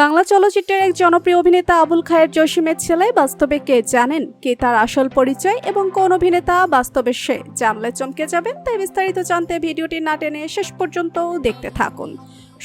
বাংলা চলচ্চিত্রের এক জনপ্রিয় অভিনেতা আবুল খায়ের জসিমের ছেলে বাস্তবে কে জানেন? কে তার আসল পরিচয় এবং কোন অভিনেতা বাস্তবে সে? জানলে চমকে যাবেন, তাই বিস্তারিত জানতে ভিডিওটি না টেনে শেষ পর্যন্ত দেখতে থাকুন।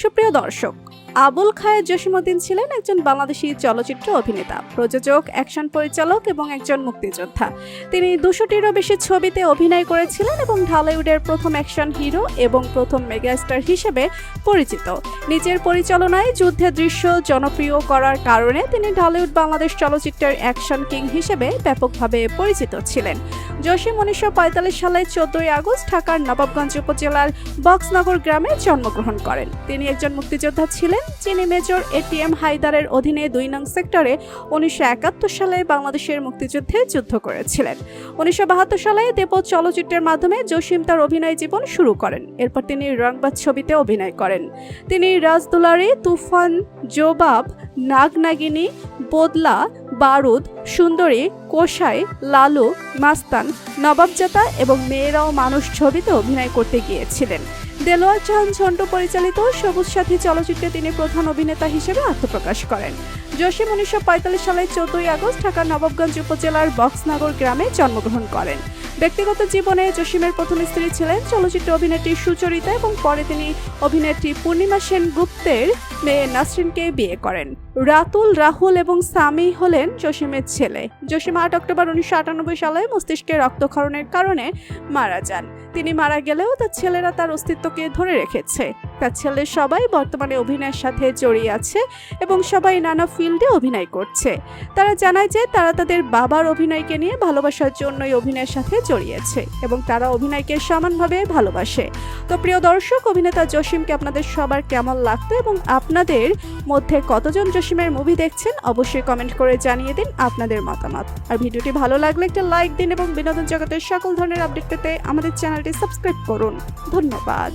সুপ্রিয় দর্শক আবুল খায়ের জসিমউদ্দিন ছিলেন একজন বাংলাদেশি চলচ্চিত্র অভিনেতা, প্রযোজক, অ্যাকশন পরিচালক এবং একজন মুক্তিযোদ্ধা। তিনি দুশোটিরও বেশি ছবিতে অভিনয় করেছিলেন এবং ঢালিউডের প্রথম অ্যাকশন হিরো এবং প্রথম মেগাস্টার হিসেবে পরিচিত। নিজের পরিচালনায় যুদ্ধের দৃশ্য জনপ্রিয় করার কারণে তিনি ঢালিউড বাংলাদেশ চলচ্চিত্রের অ্যাকশন কিং হিসেবে ব্যাপকভাবে পরিচিত ছিলেন। জসিম উনিশশো পঁয়তাল্লিশ সালে চোদ্দই আগস্ট ঢাকার নবাবগঞ্জ উপজেলার বক্সনগর গ্রামে জন্মগ্রহণ করেন। তিনি একজন মুক্তিযোদ্ধা ছিলেন যিনি মেজর এটিএম হায়দারের অধীনে দুই নং সেক্টরে উনিশশো একাত্তর সালে বাংলাদেশের মুক্তিযুদ্ধে যুদ্ধ করেছিলেন। উনিশশো বাহাত্তর সালে দেব চলচ্চিত্রের মাধ্যমে জসিম তার অভিনয় জীবন শুরু করেন। এরপর তিনি রংবাজ ছবিতে অভিনয় করেন। তিনি রাজদুলারি, তুফান, জোবাব, নাগনাগিনী, বদলা, বারুদ, সুন্দরী কোষাই লালু মাস্তান, নবাবজাতা এবং মেয়েরাও মানুষ ছবিতে অভিনয় করতে গিয়েছিলেন। দেলোয়ার চাহান ঝন্টু পরিচালিত সবুজ সাথী চলচ্চিত্রে তিনি প্রধান অভিনেতা হিসেবে আত্মপ্রকাশ করেন। জসিম উনিশশো সালের চোদ্দই আগস্ট ঢাকার নবাবগঞ্জ উপজেলার বক্সনগর গ্রামে জন্মগ্রহণ করেন। ব্যক্তিগত জীবনে জসিমের প্রথম স্ত্রী ছিলেন চলচ্চিত্র অভিনেত্রী সুচরিতা এবং পরে তিনি অভিনেত্রী পূর্ণিমা সেন গুপ্তের মেয়ে নাসরিনকে বিয়ে করেন। রাতুল, রাহুল এবং সামি হলেন জসিমের ছেলে। জসিম আট অক্টোবর উনিশশো আটানব্বই সালে মস্তিষ্কে রক্তক্ষরণের কারণে মারা যান। তিনি মারা গেলেও তার ছেলেরা তার অস্তিত্বকে ধরে রেখেছে। তার ছেলে সবাই বর্তমানে অভিনয়ের সাথে জড়িয়ে আছে এবং সবাই নানা ফিল্ডে অভিনয় করছে। তারা জানায় যে তারা তাদের বাবার অভিনয়কে নিয়ে ভালোবাসার জন্যই অভিনয়ের সাথে জড়িয়েছে এবং তারা অভিনয়কে সমানভাবে ভালোবাসে। তো প্রিয় দর্শক, অভিনেতা জসিমকে আপনাদের সবার কেমন লাগতো এবং আপনাদের মধ্যে কতজন জসিমের মুভি দেখছেন অবশ্যই কমেন্ট করে জানিয়ে দিন আপনাদের মতামত। আর ভিডিওটি ভালো লাগলে একটা লাইক দিন এবং বিনোদন জগতের সকল ধরনের আপডেট পেতে আমাদের চ্যানেলটি সাবস্ক্রাইব করুন। ধন্যবাদ।